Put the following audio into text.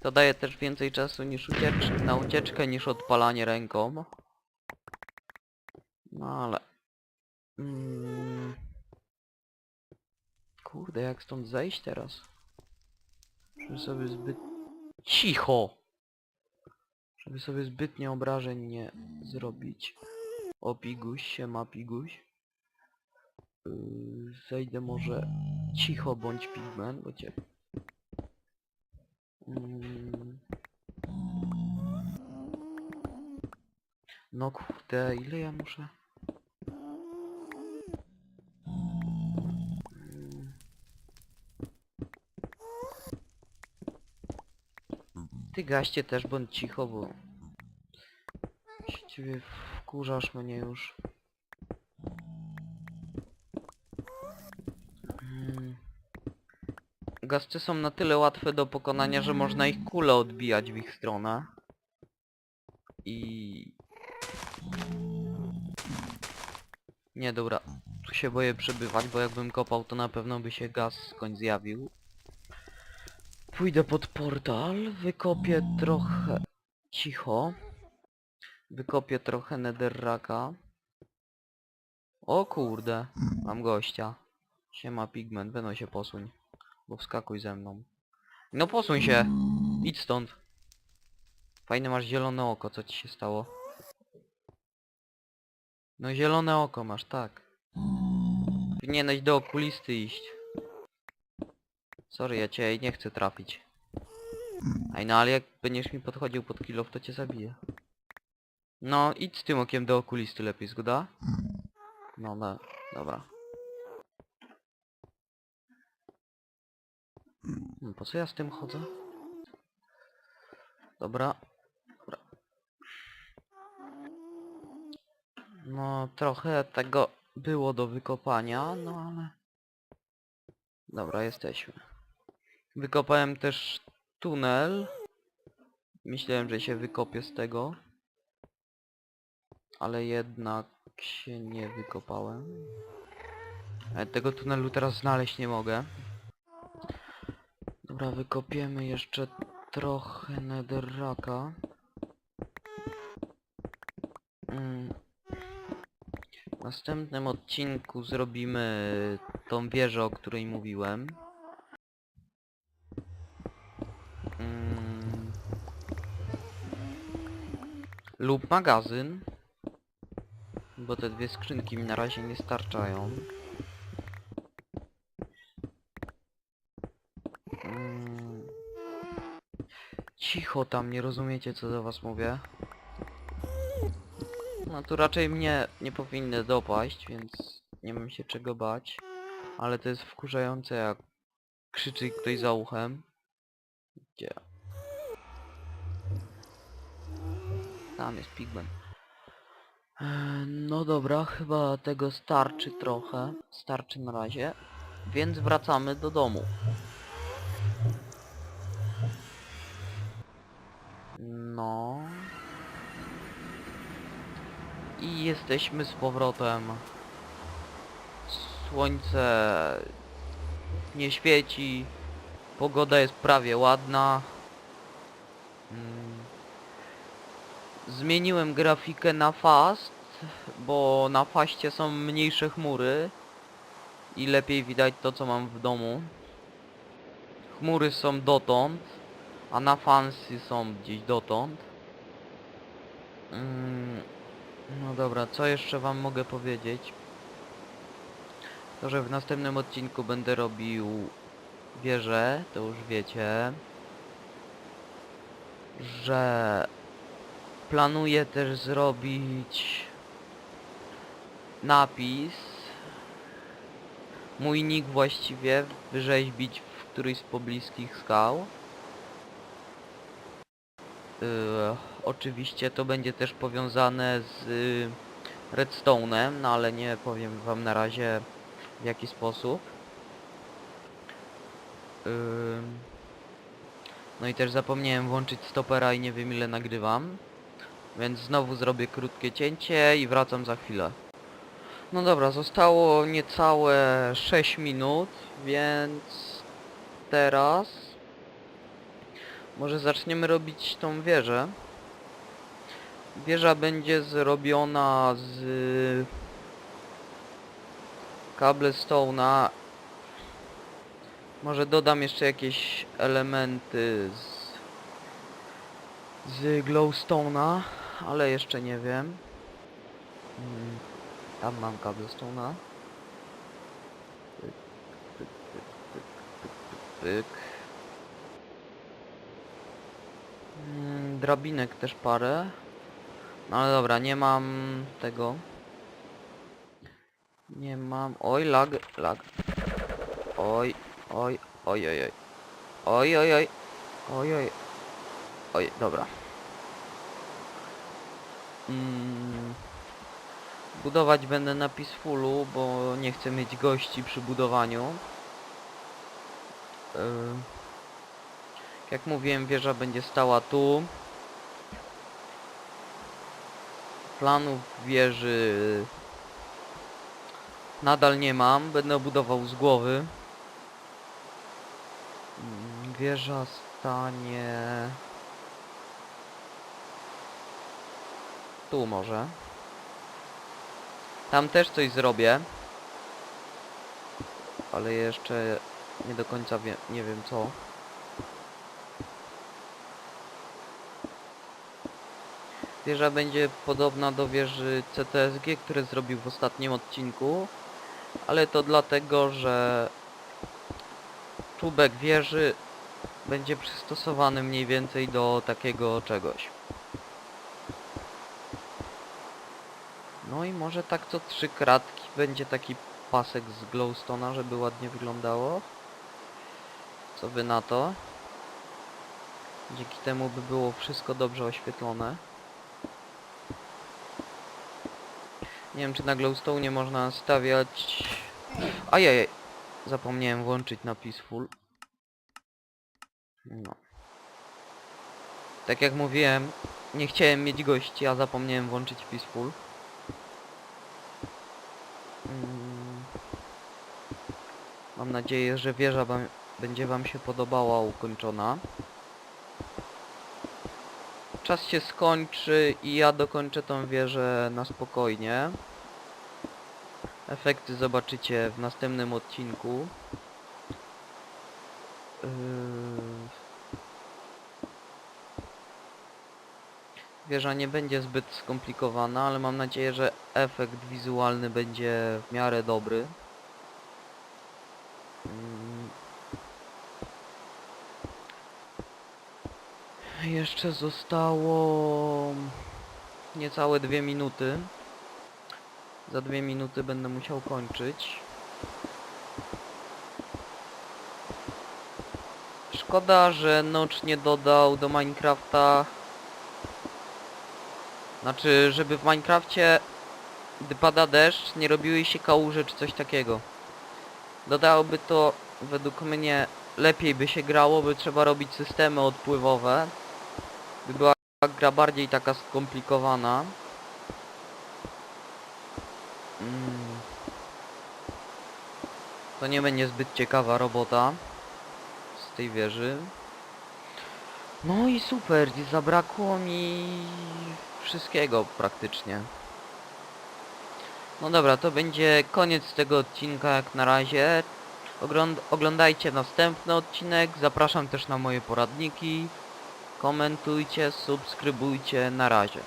To daje też więcej czasu niż uciecz na ucieczkę niż odpalanie ręką. No ale... Mm. Kurde, jak stąd zejść teraz? Żeby sobie zbyt... Cicho! Żeby sobie zbytnio obrażeń nie zrobić. O, piguś, siema piguś. Yy, zejdę może... Cicho bądź pigment, bo cię... Mm. No kurde, ile ja muszę... Mm. Ty gaście też bądź cicho, bo... Ciebie wkurzasz mnie już. Mm. Gasty są na tyle łatwe do pokonania, że można ich kule odbijać w ich stronę. I... Nie, dobra. Tu się boję przebywać, bo jakbym kopał, to na pewno by się gaz skądś zjawił. Pójdę pod portal, wykopię trochę... Cicho. Wykopię trochę netherraka. O kurde, mam gościa. Siema pigment, będą się posuń. Bo wskakuj ze mną. No posuń się! Idź stąd. Fajne masz zielone oko, co ci się stało? No zielone oko masz, tak. Powinieneś do okulisty iść. Sorry, ja cię nie chcę trafić. Aj no ale jak będziesz mi podchodził pod kilof, to cię zabiję. No, idź z tym okiem do okulisty lepiej, zgoda? No, no, dobra. Hmm, po co ja z tym chodzę? Dobra. Dobra. No, trochę tego było do wykopania, no ale... Dobra, jesteśmy. Wykopałem też tunel. Myślałem, że się wykopię z tego. Ale jednak się nie wykopałem. Tego tunelu teraz znaleźć nie mogę. Dobra, wykopiemy jeszcze trochę netherraka. Mm. W następnym odcinku zrobimy tą wieżę, o której mówiłem. Mm. Lub magazyn. Bo te dwie skrzynki mi na razie nie starczają. Cicho tam, nie rozumiecie co do was mówię. No tu raczej mnie nie powinny dopaść, więc nie mam się czego bać. Ale to jest wkurzające jak krzyczy ktoś za uchem. Gdzie? Tam jest pigment. Eee, No dobra, chyba tego starczy trochę. Starczy na razie. Więc wracamy do domu. No. I jesteśmy z powrotem. Słońce nie świeci. Pogoda jest prawie ładna. Mm. Zmieniłem grafikę na fast, bo na faście są mniejsze chmury i lepiej widać to co mam w domu. Chmury są dotąd, a na fancy są gdzieś dotąd. Mm, no dobra, co jeszcze wam mogę powiedzieć? To, że w następnym odcinku będę robił wieżę, to już wiecie. Że planuję też zrobić napis. Mój nick właściwie wyrzeźbić w którejś z pobliskich skał. Yy, oczywiście to będzie też powiązane z y, redstone'em, no ale nie powiem wam na razie w jaki sposób. Ym. No i też zapomniałem włączyć stopera i nie wiem ile nagrywam. Więc znowu zrobię krótkie cięcie i wracam za chwilę. No dobra, zostało niecałe 6 minut, więc teraz Może zaczniemy robić tą wieżę. Wieża będzie zrobiona z cobblestone'a. Może dodam jeszcze jakieś elementy z z glowstone'a, ale jeszcze nie wiem. Mm, Tam mam cobblestone'a. Pyk, pyk, pyk, pyk, pyk, pyk, pyk. Mm, Drabinek też parę. No ale dobra, nie mam tego. Nie mam... Oj, lag, lag. Oj, oj, oj, oj, oj. Oj, oj, oj. Oj, oj. Oj, dobra. Mm. Budować będę na Peacefulu, bo nie chcę mieć gości przy budowaniu. Yy. Jak mówiłem, wieża będzie stała tu. Planów wieży nadal nie mam, będę budował z głowy. Wieża stanie... Tu może. Tam też coś zrobię. Ale jeszcze nie do końca wiem, nie wiem co. Wieża będzie podobna do wieży CTSG, które zrobił w ostatnim odcinku. Ale to dlatego, że czubek wieży będzie przystosowany mniej więcej do takiego czegoś. No i może tak co trzy kratki będzie taki pasek z glowstone'a, żeby ładnie wyglądało. Co wy na to? Dzięki temu by było wszystko dobrze oświetlone. Nie wiem czy na glowstone można stawiać... Ajajaj! Zapomniałem włączyć na peaceful. No. Tak jak mówiłem, nie chciałem mieć gości, a zapomniałem włączyć peaceful. Mm. Mam nadzieję, że wieża będzie wam się podobała ukończona. Czas się skończy i ja dokończę tą wieżę na spokojnie. Efekty zobaczycie w następnym odcinku. Yy... Wieża nie będzie zbyt skomplikowana, ale mam nadzieję, że efekt wizualny będzie w miarę dobry. Jeszcze zostało niecałe dwie minuty. Za dwie minuty będę musiał kończyć. Szkoda, że Notch nie dodał do Minecrafta znaczy, żeby w Minecrafcie, gdy pada deszcz, nie robiły się kałuże czy coś takiego. Dodałoby to, według mnie, lepiej by się grało, by trzeba robić systemy odpływowe. By była gra bardziej taka skomplikowana. Mm. To nie będzie zbyt ciekawa robota z tej wieży. No i super, zabrakło mi wszystkiego praktycznie. No dobra, to będzie koniec tego odcinka jak na razie. Ogląd oglądajcie następny odcinek, zapraszam też na moje poradniki. Komentujcie, subskrybujcie, na razie.